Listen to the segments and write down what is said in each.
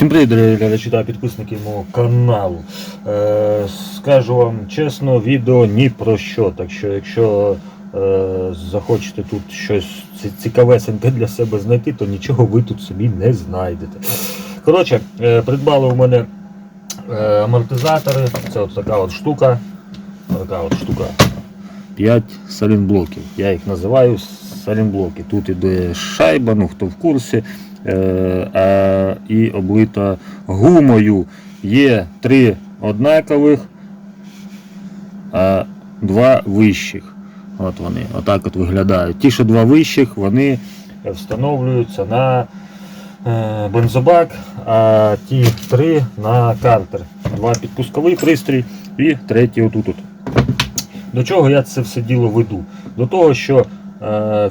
Всім привіт, дорогі глядачі та підписники мого каналу. Е, скажу вам чесно, відео ні про що. Так що, якщо е, захочете тут щось ці- цікавесеньке для себе знайти, то нічого ви тут собі не знайдете. Коротше, е, придбали у мене е, амортизатори. Це от така от штука. Така от штука. 5 салінблоків. Я їх називаю салінблоки. Тут іде шайба, ну хто в курсі. Е, а, і облита гумою. Є три однакових, а два вищих. От вони, отак от виглядають. Ті, що два вищих, вони встановлюються на е, бензобак, а ті три на картер. Два підпусковий пристрій і третій отут. -от. До чого я це все діло веду? До того, що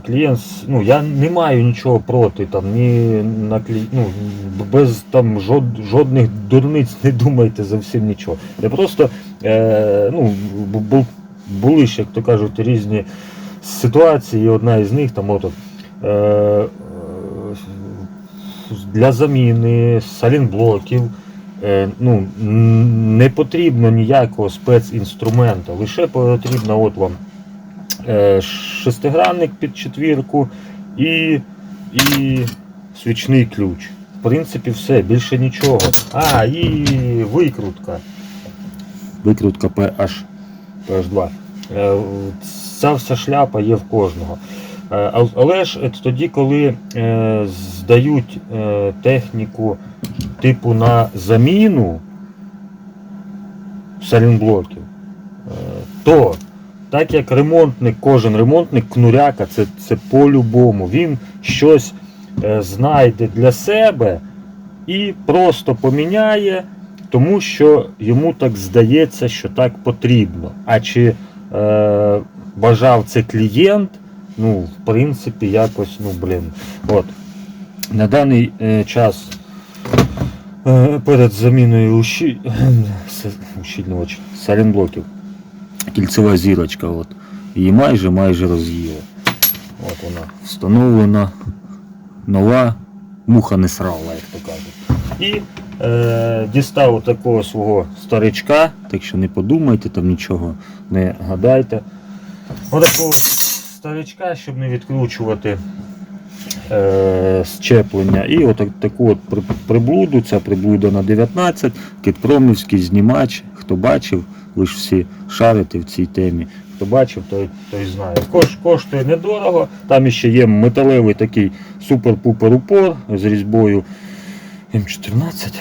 клієнт, ну я не маю нічого проти, там, ні на клі... ну, без там жод... жодних дурниць не думайте зовсім нічого. Я просто е, ну, бу- бу- були ж, як то кажуть, різні ситуації, одна із них там от, е, е, для заміни салінблоків. Е, ну, не потрібно ніякого спецінструмента, лише потрібно от вам е, шестигранник під четвірку і, і свічний ключ. В принципі, все, більше нічого. А, і викрутка. Викрутка PH, PH2. Е, Ця вся шляпа є в кожного. Е, Але ж е, тоді, коли е, здають е, техніку типу на заміну салінблоків, е, то так як ремонтник, кожен ремонтник, кнуряка, це, це по-любому. Він щось е, знайде для себе і просто поміняє, тому що йому так здається, що так потрібно. А чи е, бажав це клієнт, ну, в принципі, якось, ну, блін. От. На даний е, час е, перед заміною ущільнювач салінблоків кільцева зірочка. От. Її майже майже роз'їла. От вона встановлена. Нова муха не срала, як то кажуть. І е, дістав такого свого старичка, так що не подумайте, там нічого не гадайте. Отакого старичка, щоб не відкручувати е, щеплення. І от таку от приблуду, ця приблуда на 19, китпромівський знімач. Хто бачив, ви ж всі шарите в цій темі. Хто бачив, той, той знає. Кош, коштує недорого. Там ще є металевий такий супер-пупер упор з різьбою М14,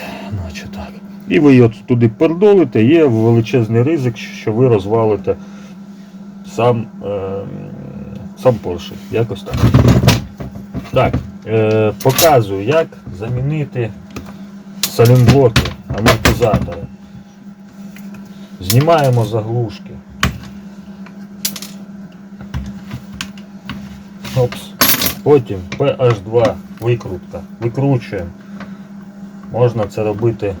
наче так. І ви його туди пердолите, є величезний ризик, що ви розвалите сам, е, сам поршень. Якось так. Так, е, показую, як замінити салінблоки, амортизатори. Знімаємо заглушки. Опс. Потім PH2 викрутка. Викручуємо. Можна це робити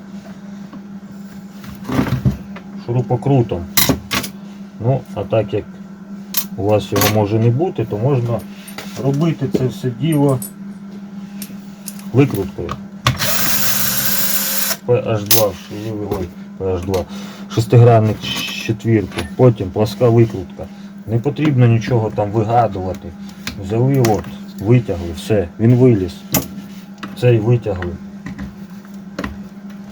шурупокрутом. Ну, а так як у вас його може не бути, то можна робити це все діло викруткою. PH2, ой, PH2, шестигранник четвірки, потім пласка викрутка. Не потрібно нічого там вигадувати. Взяли от, витягли, все, він виліз. Цей витягли.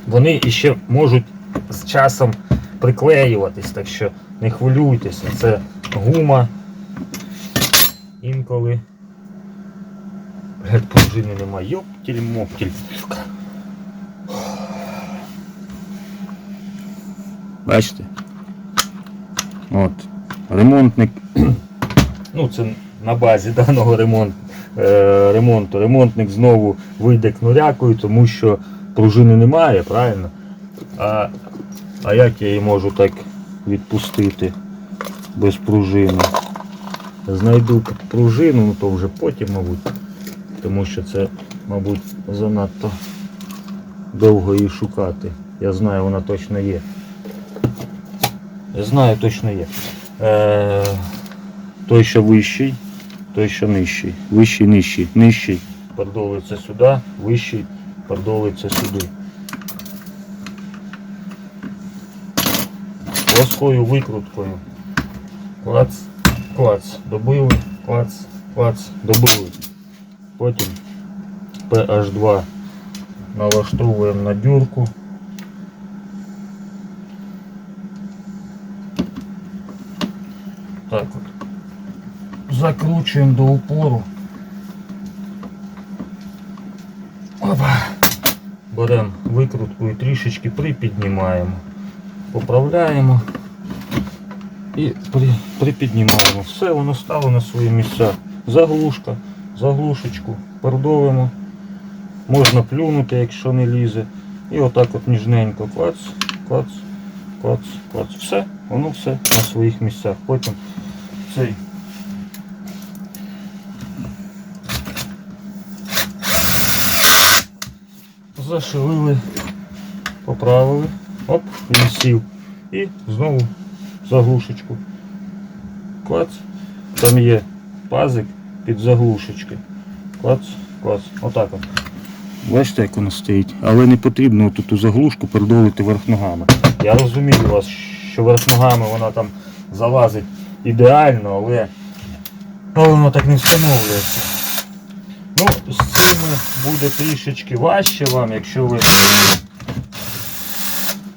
Вони іще можуть з часом приклеюватись, так що не хвилюйтеся, це гума. Інколи. Блять, пружини немає. Йоптіль Бачите? От. Ремонтник. Ну, це на базі даного ремонт, е, ремонту. Ремонтник знову вийде кнурякою, тому що пружини немає, правильно? А, а як я її можу так відпустити без пружини? Знайду пружину, ну то вже потім, мабуть. Тому що це, мабуть, занадто довго її шукати. Я знаю, вона точно є. Знаю, точно є. Е, Той, що вищий, той, що нижчий. Вищий, нижчий, нижчий. Продовується сюди, вищий, продовується сюди. Плоскою викруткою. Клац, клац, добили, клац, клац, добили. Потім PH2 налаштовуємо на дюрку. Так от. Закручуємо до упору. Опа. Беремо викрутку і трішечки припіднімаємо. Поправляємо і при, припіднімаємо. Все, воно стало на свої місця. Заглушка, заглушечку, пердовимо. Можна плюнути, якщо не лізе. І отак от ніжненько клац, клац, клац, клац. Все, воно все на своїх місцях. Потім цей. Зашивили, поправили. Оп, він сів. І знову заглушечку. Клац. Там є пазик під заглушечки. Клац, клац. Отак от. Бачите, як воно стоїть. Але не потрібно тут заглушку передолити верх ногами. Я розумію вас, що верх ногами вона там залазить ідеально, але, але воно так не встановлюється. Ну, з цими буде трішечки важче вам, якщо ви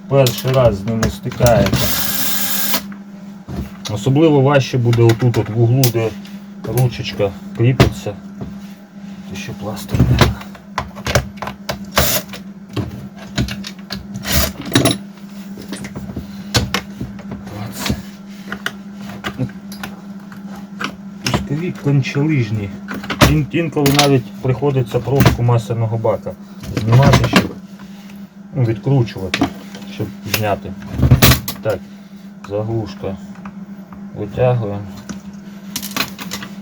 перший раз з ними стикаєте. Особливо важче буде отут от в углу, де ручечка кріпиться. Це ще пластик. Клац. Пускові кончалижні. Ін- Інколи навіть приходиться пробку масляного бака знімати, щоб ну, відкручувати, щоб зняти. Так, заглушка витягуємо.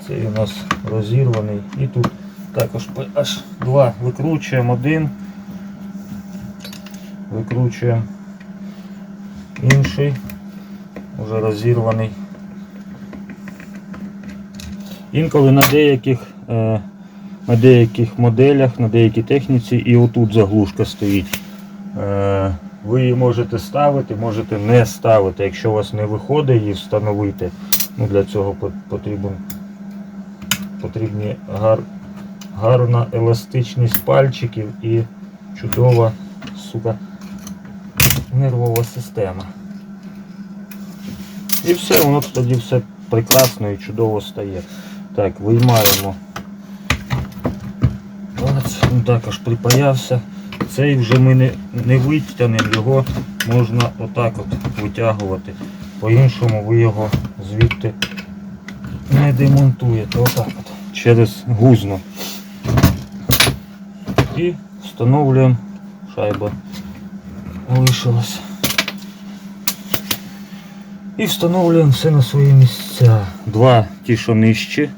Цей у нас розірваний. І тут також аж два викручуємо один. Викручуємо інший, вже розірваний. Інколи на деяких, е, на деяких моделях, на деякій техніці і отут заглушка стоїть. Е, ви її можете ставити, можете не ставити. Якщо у вас не виходить її встановити, ну для цього по- потрібен, потрібні гар, гарна еластичність пальчиків і чудова сука, нервова система. І все, воно тоді все прекрасно і чудово стає. Так, виймаємо. Ось, він також припаявся. Цей вже ми не, не витягнемо, його можна отак от витягувати. По-іншому ви його звідти не демонтуєте. Отак от. Через гузно. І встановлюємо шайба. Лишилась. І встановлюємо все на свої місця. Два ті, що нижчі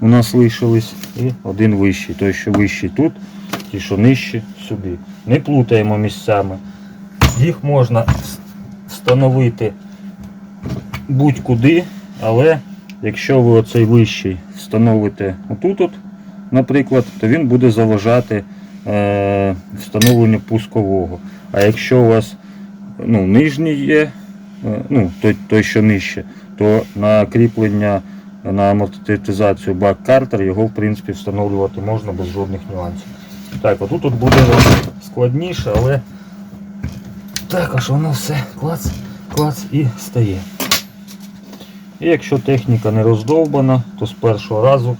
у нас лишились, і один вищий. Той, що вищий тут, ті, що нижчі сюди. Не плутаємо місцями. Їх можна встановити будь-куди, але якщо ви оцей вищий встановите отут, от, наприклад, то він буде заважати е, встановленню пускового. А якщо у вас ну, нижній є, е, ну, той, той, що нижче, то на кріплення на амортизацію бак картер його в принципі встановлювати можна без жодних нюансів. Так, отут от буде складніше, але також воно все клац, клац і стає. І якщо техніка не роздовбана, то з першого разу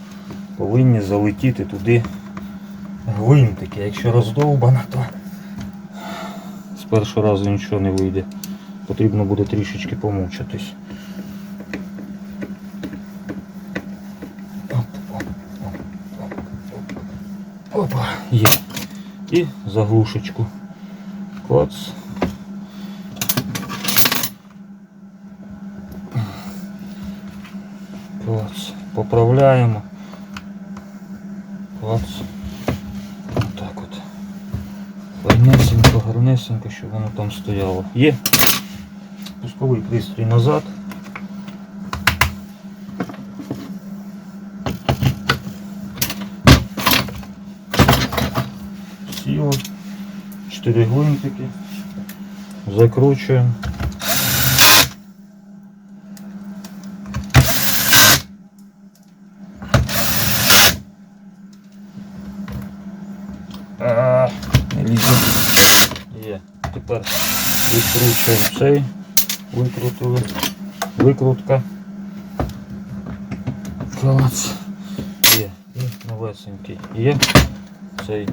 повинні залетіти туди гвинтики. Якщо роздовбана, то з першого разу нічого не вийде. Потрібно буде трішечки помучитись. Оп, оп, оп, оп, оп. Опа, є. І заглушечку. Клац. Клац. Поправляємо. Клац. Так от. Гарнесенько, гарнесенько, щоб воно там стояло. Є. Пусковий пристрій назад. 4 гвинтики. Закручуємо. Є. Тепер відкручуємо цей, викрутили, викрутка. Клац. Є. І новесенький є цей.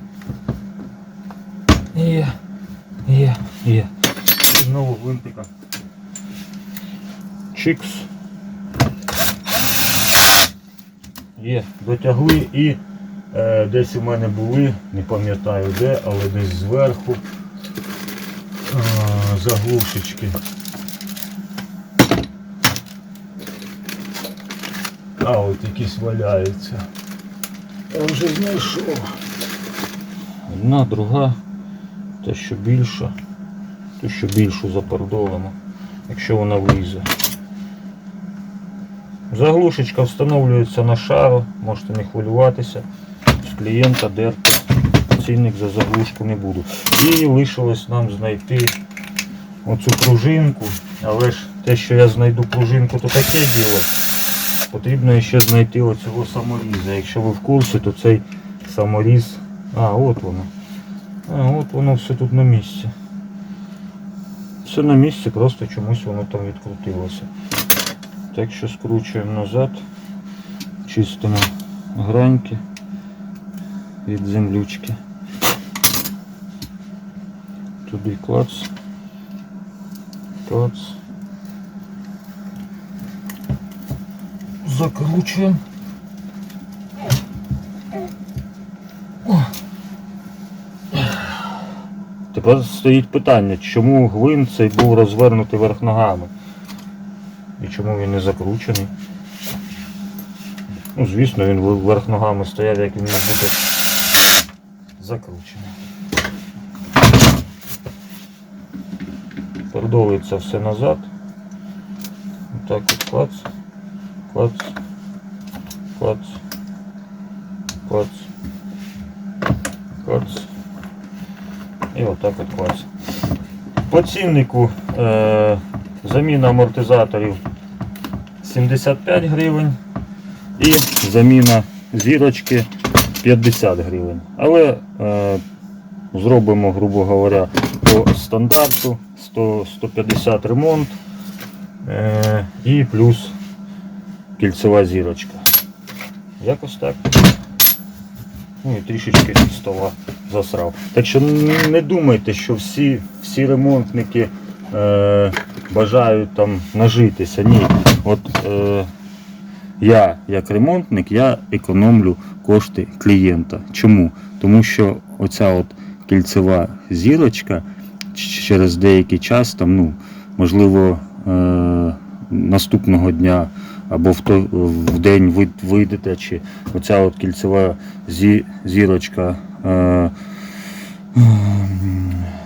Є. Є. Є. І знову винтика. Чикс. Є, дотягли і е, десь у мене були, не пам'ятаю де, але десь зверху е, заглушечки. А, от якісь валяються. Я вже знайшов. Одна, друга, те, що більша, ту, що більшу запердолимо, якщо вона влізе. Заглушечка встановлюється на шару, можете не хвилюватися. З клієнта дерти цінник за заглушку не буду. І лишилось нам знайти оцю пружинку, але ж те, що я знайду пружинку, то таке діло. Потрібно ще знайти оцього саморіза. Якщо ви в курсі, то цей саморіз. А, от воно. А, от воно все тут на місці. Все на місці, просто чомусь воно там відкрутилося. Так що скручуємо назад, чистимо граньки від землючки. Туди клац, клац. Закручуємо. Тепер стоїть питання, чому гвинт цей був розвернутий верх ногами. І чому він не закручений? Ну, звісно, він вверх ногами стояв, як він має бути закручений. Передовується все назад. Отак от клац, клац, клац, клац, клац. І отак от клац. По ціннику е, заміна амортизаторів 75 гривень і заміна зірочки 50 гривень. Але е, зробимо, грубо говоря, по стандарту 100, 150 ремонт е, і плюс кільцева зірочка. Якось так. Ну і трішечки стола засрав. Так що не думайте, що всі, всі ремонтники е, бажають там нажитися. Ні. От е, я, як ремонтник, я економлю кошти клієнта. Чому? Тому що оця от кільцева зірочка через деякий час, там, ну, можливо, е, наступного дня або в, той, в день ви вийдете, чи оця от кільцева зі, зірочка е,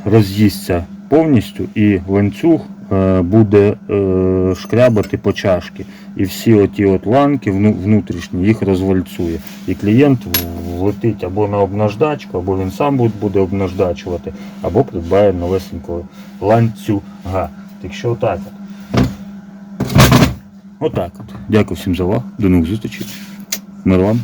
роз'їсться повністю і ланцюг е, буде е, шкрябати по чашки. І всі оті от ланки внутрішні їх розвальцює. І клієнт влетить або на обнаждачку, або він сам буде- обнаждачувати, або придбає новесенького ланцюга. Так що отак от. Отак от. Дякую всім за увагу. До нових зустрічей. Мир вам.